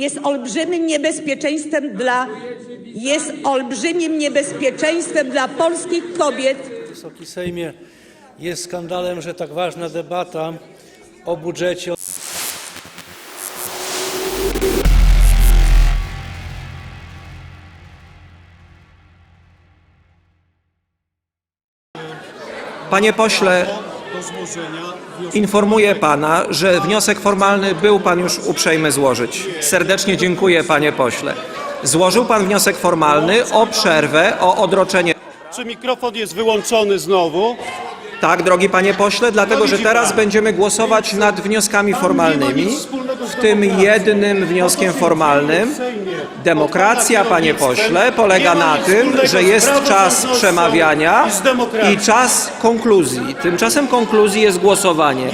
jest olbrzymim niebezpieczeństwem dla jest olbrzymim niebezpieczeństwem dla polskich kobiet. Wysoki Sejmie, jest skandalem, że tak ważna debata o budżecie Panie pośle, informuję pana, że wniosek formalny był pan już uprzejmy złożyć. Serdecznie dziękuję, panie pośle. Złożył pan wniosek formalny o przerwę, o odroczenie. Czy mikrofon jest wyłączony znowu? Tak, drogi panie pośle, dlatego że teraz będziemy głosować nad wnioskami formalnymi, w tym jednym wnioskiem formalnym. Demokracja, panie pośle, polega na tym, że jest czas przemawiania i czas konkluzji. Tymczasem konkluzji jest głosowanie.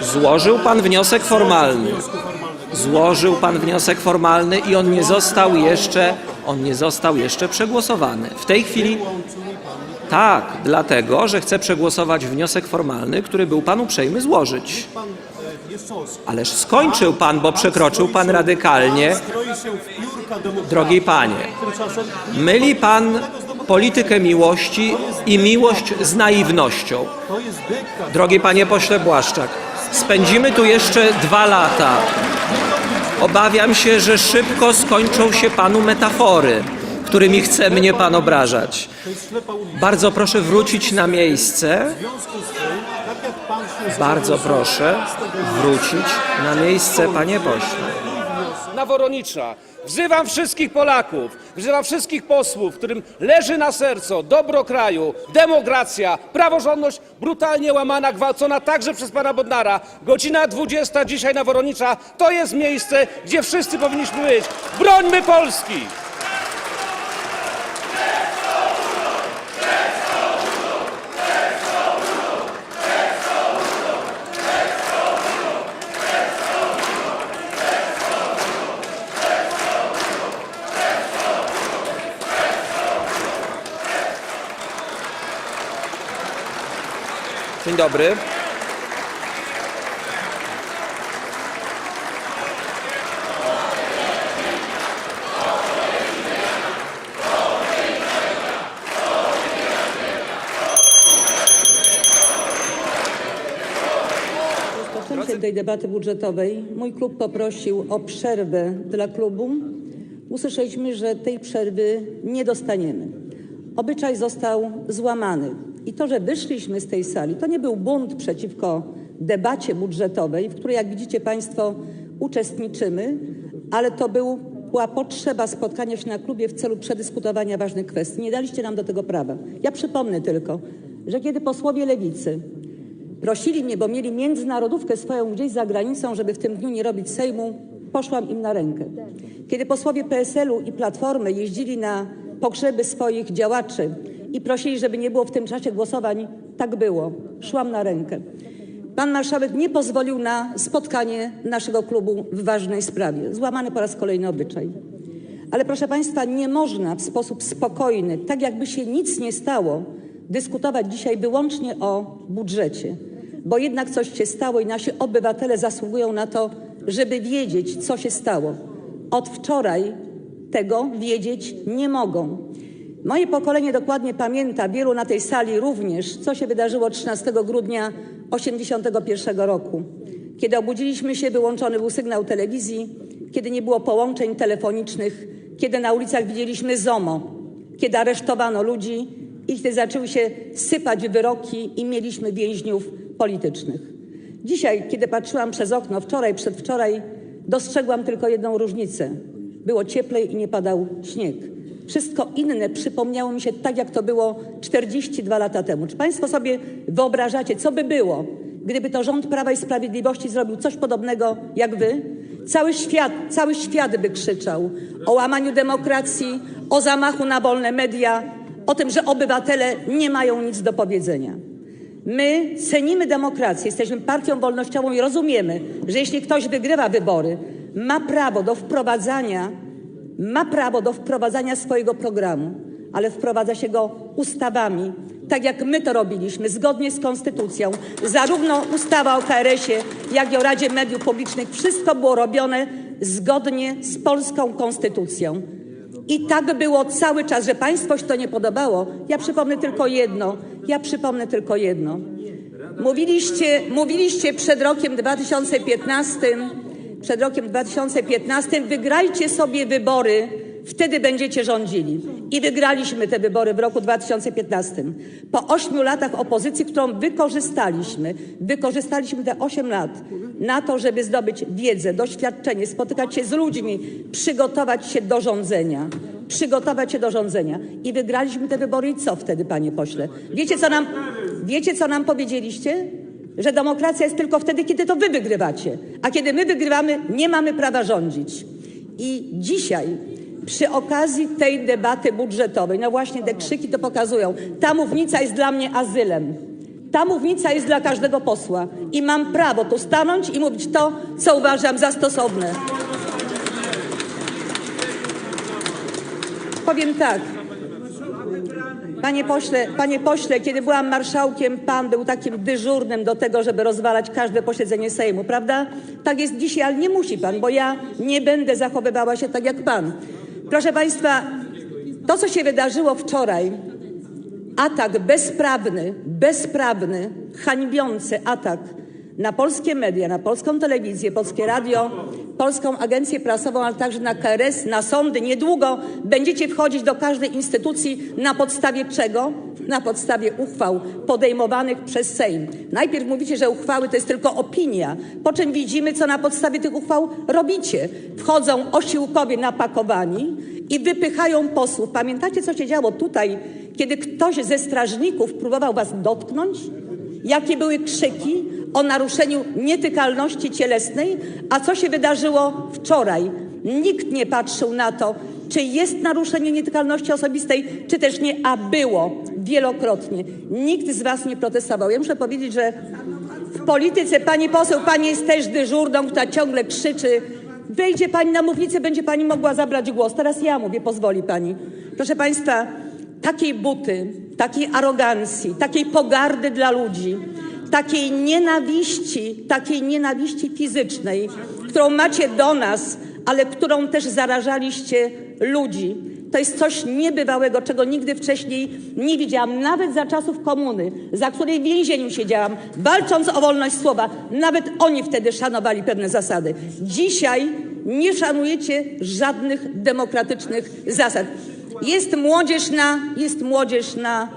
Złożył pan wniosek formalny. Złożył pan wniosek formalny i on nie został jeszcze, on nie został jeszcze przegłosowany. W tej chwili tak, dlatego, że chcę przegłosować wniosek formalny, który był pan uprzejmy złożyć. Ależ skończył pan, bo przekroczył pan radykalnie. Drogi panie, myli pan politykę miłości i miłość z naiwnością. Drogi panie pośle Błaszczak, spędzimy tu jeszcze dwa lata. Obawiam się, że szybko skończą się panu metafory, którymi chce mnie pan obrażać. Bardzo proszę wrócić na miejsce. Bardzo proszę wrócić na miejsce, panie pośle. na Woronicza. Wzywam wszystkich Polaków, wzywam wszystkich posłów, którym leży na sercu dobro kraju, demokracja, praworządność brutalnie łamana, gwałcona także przez pana Bodnara. Godzina 20 dzisiaj na Woronicza to jest miejsce, gdzie wszyscy powinniśmy być. Brońmy Polski! Dzień dobry. Tej debaty budżetowej mój klub poprosił o przerwę dla klubu. Usłyszeliśmy, że tej przerwy nie dostaniemy. Obyczaj został złamany. I to, że wyszliśmy z tej sali, to nie był bunt przeciwko debacie budżetowej, w której, jak widzicie Państwo, uczestniczymy, ale to był, była potrzeba spotkania się na klubie w celu przedyskutowania ważnych kwestii. Nie daliście nam do tego prawa. Ja przypomnę tylko, że kiedy posłowie lewicy Prosili mnie, bo mieli międzynarodówkę swoją gdzieś za granicą, żeby w tym dniu nie robić Sejmu, poszłam im na rękę. Kiedy posłowie PSL-u i Platformy jeździli na pogrzeby swoich działaczy i prosili, żeby nie było w tym czasie głosowań, tak było. Szłam na rękę. Pan marszałek nie pozwolił na spotkanie naszego klubu w ważnej sprawie. Złamany po raz kolejny obyczaj. Ale proszę Państwa, nie można w sposób spokojny, tak jakby się nic nie stało, dyskutować dzisiaj wyłącznie o budżecie, bo jednak coś się stało i nasi obywatele zasługują na to, żeby wiedzieć, co się stało. Od wczoraj tego wiedzieć nie mogą. Moje pokolenie dokładnie pamięta, wielu na tej sali również, co się wydarzyło 13 grudnia 1981 roku, kiedy obudziliśmy się, wyłączony był sygnał telewizji, kiedy nie było połączeń telefonicznych, kiedy na ulicach widzieliśmy ZOMO, kiedy aresztowano ludzi i kiedy zaczęły się sypać wyroki i mieliśmy więźniów politycznych. Dzisiaj, kiedy patrzyłam przez okno, wczoraj, przedwczoraj, dostrzegłam tylko jedną różnicę. Było cieplej i nie padał śnieg. Wszystko inne przypomniało mi się tak, jak to było 42 lata temu. Czy Państwo sobie wyobrażacie, co by było, gdyby to rząd Prawa i Sprawiedliwości zrobił coś podobnego jak Wy? Cały świat, cały świat by krzyczał o łamaniu demokracji, o zamachu na wolne media, o tym, że obywatele nie mają nic do powiedzenia. My cenimy demokrację, jesteśmy partią wolnościową i rozumiemy, że jeśli ktoś wygrywa wybory, ma prawo do wprowadzania, ma prawo do wprowadzania swojego programu, ale wprowadza się go ustawami, tak jak my to robiliśmy, zgodnie z konstytucją. Zarówno ustawa o KRS-ie, jak i o Radzie Mediów Publicznych, wszystko było robione zgodnie z polską konstytucją. I tak było cały czas, że państwo się to nie podobało. Ja przypomnę tylko jedno. Ja przypomnę tylko jedno. Mówiliście, mówiliście przed rokiem 2015, przed rokiem 2015, wygrajcie sobie wybory, wtedy będziecie rządzili. I wygraliśmy te wybory w roku 2015. Po ośmiu latach opozycji, którą wykorzystaliśmy, wykorzystaliśmy te osiem lat na to, żeby zdobyć wiedzę, doświadczenie, spotykać się z ludźmi, przygotować się do rządzenia. Przygotować się do rządzenia. I wygraliśmy te wybory i co wtedy, panie pośle? Wiecie, co nam, wiecie, co nam powiedzieliście? Że demokracja jest tylko wtedy, kiedy to wy wygrywacie. A kiedy my wygrywamy, nie mamy prawa rządzić. I dzisiaj przy okazji tej debaty budżetowej, no właśnie te krzyki to pokazują, ta mównica jest dla mnie azylem. Ta mównica jest dla każdego posła i mam prawo tu stanąć i mówić to, co uważam za stosowne. Powiem tak. Panie pośle, panie pośle, kiedy byłam marszałkiem, pan był takim dyżurnym do tego, żeby rozwalać każde posiedzenie Sejmu, prawda? Tak jest dzisiaj, ale nie musi pan, bo ja nie będę zachowywała się tak jak pan. Proszę państwa, to co się wydarzyło wczoraj, atak bezprawny, bezprawny, hańbiący atak na polskie media, na polską telewizję, polskie radio, polską agencję prasową, ale także na KRS, na sądy. Niedługo będziecie wchodzić do każdej instytucji na podstawie czego? Na podstawie uchwał podejmowanych przez Sejm. Najpierw mówicie, że uchwały to jest tylko opinia, po czym widzimy, co na podstawie tych uchwał robicie. Wchodzą osiłkowie napakowani i wypychają posłów. Pamiętacie, co się działo tutaj, kiedy ktoś ze strażników próbował was dotknąć? Jakie były krzyki o naruszeniu nietykalności cielesnej? A co się wydarzyło wczoraj? Nikt nie patrzył na to, czy jest naruszenie nietykalności osobistej, czy też nie, a było wielokrotnie. Nikt z was nie protestował. Ja muszę powiedzieć, że w polityce pani poseł, pani jest też dyżurną, która ciągle krzyczy. Wejdzie pani na mównicę, będzie pani mogła zabrać głos. Teraz ja mówię, pozwoli pani. Proszę państwa, takiej buty, takiej arogancji, takiej pogardy dla ludzi, takiej nienawiści, takiej nienawiści fizycznej, którą macie do nas, ale którą też zarażaliście ludzi. To jest coś niebywałego, czego nigdy wcześniej nie widziałam, nawet za czasów komuny, za której w więzieniu siedziałam, walcząc o wolność słowa. Nawet oni wtedy szanowali pewne zasady. Dzisiaj nie szanujecie żadnych demokratycznych zasad. Jest młodzież na, jest młodzież na,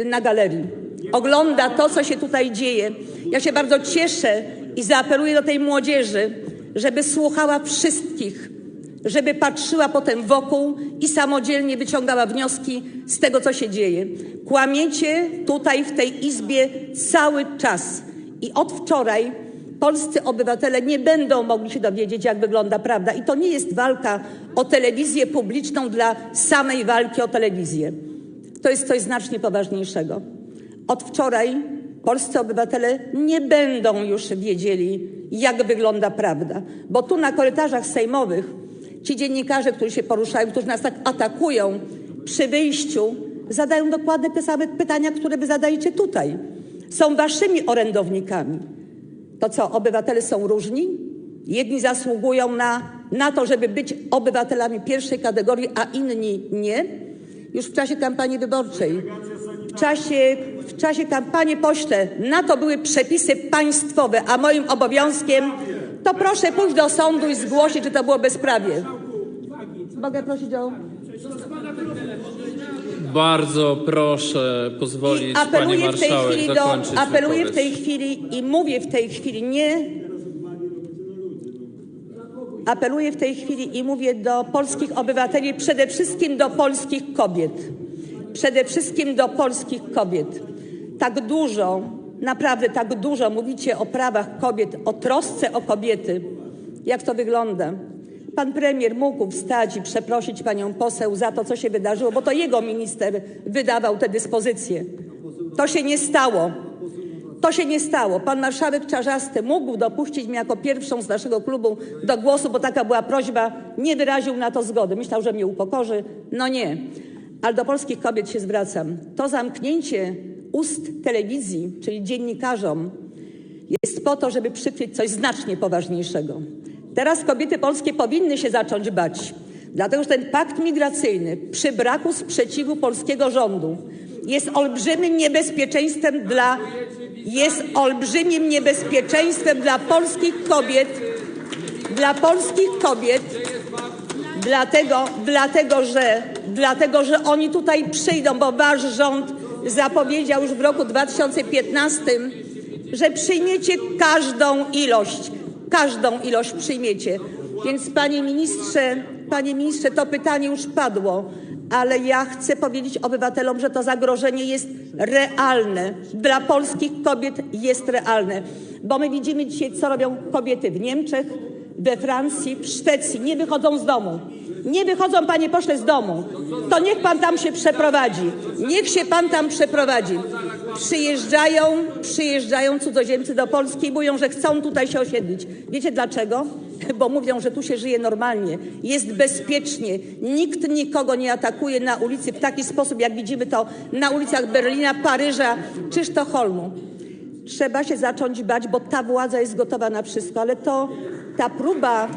y, na galerii. Ogląda to, co się tutaj dzieje. Ja się bardzo cieszę i zaapeluję do tej młodzieży, żeby słuchała wszystkich, żeby patrzyła potem wokół i samodzielnie wyciągała wnioski z tego, co się dzieje. Kłamiecie tutaj w tej Izbie cały czas. I od wczoraj polscy obywatele nie będą mogli się dowiedzieć, jak wygląda prawda. I to nie jest walka o telewizję publiczną dla samej walki o telewizję. To jest coś znacznie poważniejszego. Od wczoraj polscy obywatele nie będą już wiedzieli, jak wygląda prawda, bo tu na korytarzach sejmowych ci dziennikarze, którzy się poruszają, którzy nas tak atakują przy wyjściu, zadają dokładnie te same pytania, które wy zadajecie tutaj. Są waszymi orędownikami. To co, obywatele są różni? Jedni zasługują na, na to, żeby być obywatelami pierwszej kategorii, a inni nie? Już w czasie kampanii wyborczej, w czasie, w czasie kampanii pośle, na to były przepisy państwowe, a moim obowiązkiem to proszę pójść do sądu i zgłosić, że to było bezprawie. Mogę prosić o... Bardzo proszę I pozwolić pani apeluję w tej marszałek chwili do, zakończyć apeluję w wypowiedź. tej chwili i mówię w tej chwili nie. Apeluję w tej chwili i mówię do polskich obywateli, przede wszystkim do polskich kobiet. Przede wszystkim do polskich kobiet. Tak dużo, naprawdę tak dużo mówicie o prawach kobiet, o trosce o kobiety. Jak to wygląda? Pan premier mógł wstać i przeprosić panią poseł za to, co się wydarzyło, bo to jego minister wydawał te dyspozycje. To się nie stało. To się nie stało. Pan marszałek Czarzasty mógł dopuścić mnie jako pierwszą z naszego klubu do głosu, bo taka była prośba. Nie wyraził na to zgody. Myślał, że mnie upokorzy. No nie. Ale do polskich kobiet się zwracam. To zamknięcie ust telewizji, czyli dziennikarzom, jest po to, żeby przykryć coś znacznie poważniejszego. Teraz kobiety polskie powinny się zacząć bać, dlatego że ten pakt migracyjny przy braku sprzeciwu polskiego rządu jest olbrzymim niebezpieczeństwem dla jest olbrzymim niebezpieczeństwem dla polskich kobiet, dla polskich kobiet, dlatego, dlatego, że, dlatego, że oni tutaj przyjdą, bo wasz rząd zapowiedział już w roku 2015, że przyjmiecie każdą ilość, każdą ilość przyjmiecie. Więc panie ministrze, panie ministrze, to pytanie już padło, ale ja chcę powiedzieć obywatelom, że to zagrożenie jest realne. Dla polskich kobiet jest realne, bo my widzimy dzisiaj, co robią kobiety w Niemczech, we Francji, w Szwecji. Nie wychodzą z domu. Nie wychodzą, panie pośle, z domu. To niech pan tam się przeprowadzi. Niech się pan tam przeprowadzi. Przyjeżdżają, przyjeżdżają cudzoziemcy do Polski i mówią, że chcą tutaj się osiedlić. Wiecie dlaczego? Bo mówią, że tu się żyje normalnie, jest bezpiecznie, nikt nikogo nie atakuje na ulicy w taki sposób, jak widzimy to na ulicach Berlina, Paryża czy Sztokholmu. Trzeba się zacząć bać, bo ta władza jest gotowa na wszystko, ale to ta próba,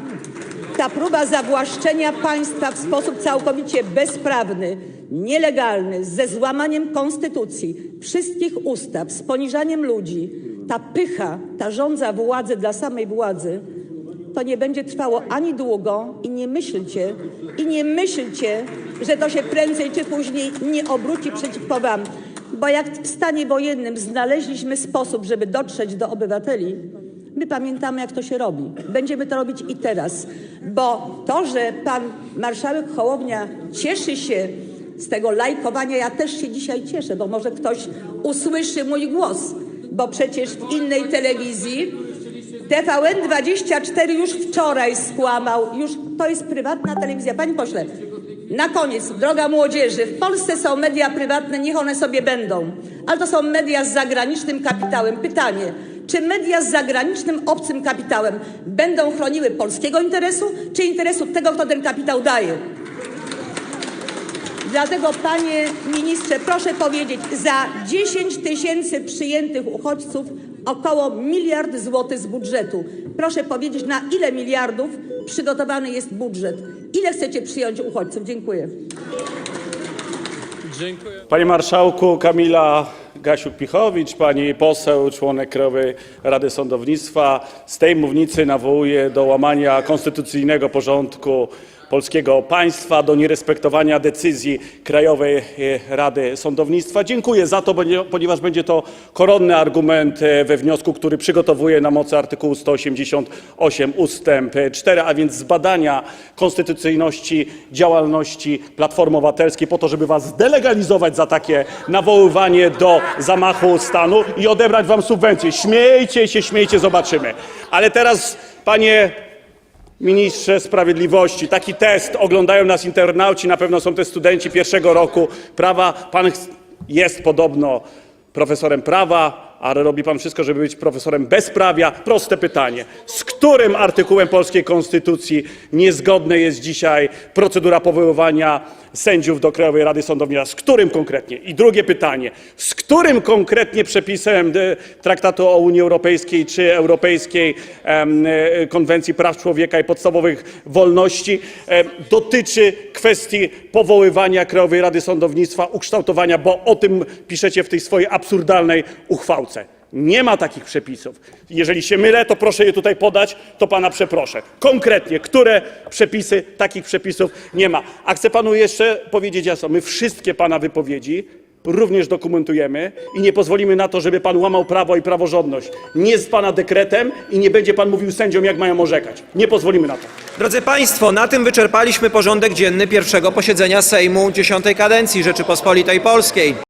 ta próba zawłaszczenia państwa w sposób całkowicie bezprawny, nielegalny, ze złamaniem konstytucji, wszystkich ustaw, z poniżaniem ludzi, ta pycha, ta rządza władzy dla samej władzy, to nie będzie trwało ani długo i nie myślcie, i nie myślcie, że to się prędzej czy później nie obróci przeciwko wam. Bo jak w stanie wojennym znaleźliśmy sposób, żeby dotrzeć do obywateli, my pamiętamy, jak to się robi. Będziemy to robić i teraz. Bo to, że pan marszałek Hołownia cieszy się z tego lajkowania, ja też się dzisiaj cieszę, bo może ktoś usłyszy mój głos, bo przecież w innej telewizji TVN24 już wczoraj skłamał, już to jest prywatna telewizja. Panie pośle, na koniec, droga młodzieży, w Polsce są media prywatne, niech one sobie będą, ale to są media z zagranicznym kapitałem. Pytanie, czy media z zagranicznym, obcym kapitałem będą chroniły polskiego interesu, czy interesu tego, kto ten kapitał daje? Dlatego, panie ministrze, proszę powiedzieć, za 10 tysięcy przyjętych uchodźców około miliard złotych z budżetu. Proszę powiedzieć, na ile miliardów przygotowany jest budżet? Ile chcecie przyjąć uchodźców? Dziękuję. Dziękuję. Panie Marszałku, Kamila Gasiuk-Pichowicz, pani poseł, członek Krajowej Rady Sądownictwa, z tej mównicy nawołuje do łamania konstytucyjnego porządku polskiego państwa, do nierespektowania decyzji Krajowej e, Rady Sądownictwa. Dziękuję za to, ponie- ponieważ będzie to koronny argument e, we wniosku, który przygotowuję na mocy artykułu 188 ustęp 4, a więc zbadania konstytucyjności działalności Platformy Obywatelskiej po to, żeby was zdelegalizować za takie nawoływanie do zamachu stanu i odebrać wam subwencje. Śmiejcie się, śmiejcie, zobaczymy. Ale teraz, panie Ministrze Sprawiedliwości, taki test. Oglądają nas internauci, na pewno są to studenci pierwszego roku prawa. Pan jest podobno profesorem prawa, ale robi pan wszystko, żeby być profesorem bezprawia. Proste pytanie. Z którym artykułem polskiej konstytucji niezgodna jest dzisiaj procedura powoływania sędziów do Krajowej Rady Sądownictwa? Z którym konkretnie? I drugie pytanie. Z którym konkretnie przepisem e, Traktatu o Unii Europejskiej czy Europejskiej e, Konwencji Praw Człowieka i Podstawowych Wolności e, dotyczy kwestii powoływania Krajowej Rady Sądownictwa, ukształtowania, bo o tym piszecie w tej swojej absurdalnej uchwałce. Nie ma takich przepisów. Jeżeli się mylę, to proszę je tutaj podać, to pana przeproszę. Konkretnie, które przepisy takich przepisów nie ma. A chcę panu jeszcze powiedzieć jasno, my wszystkie pana wypowiedzi również dokumentujemy i nie pozwolimy na to, żeby pan łamał prawo i praworządność. Nie z pana dekretem i nie będzie pan mówił sędziom, jak mają orzekać. Nie pozwolimy na to. Drodzy Państwo, na tym wyczerpaliśmy porządek dzienny pierwszego posiedzenia Sejmu X kadencji Rzeczypospolitej Polskiej.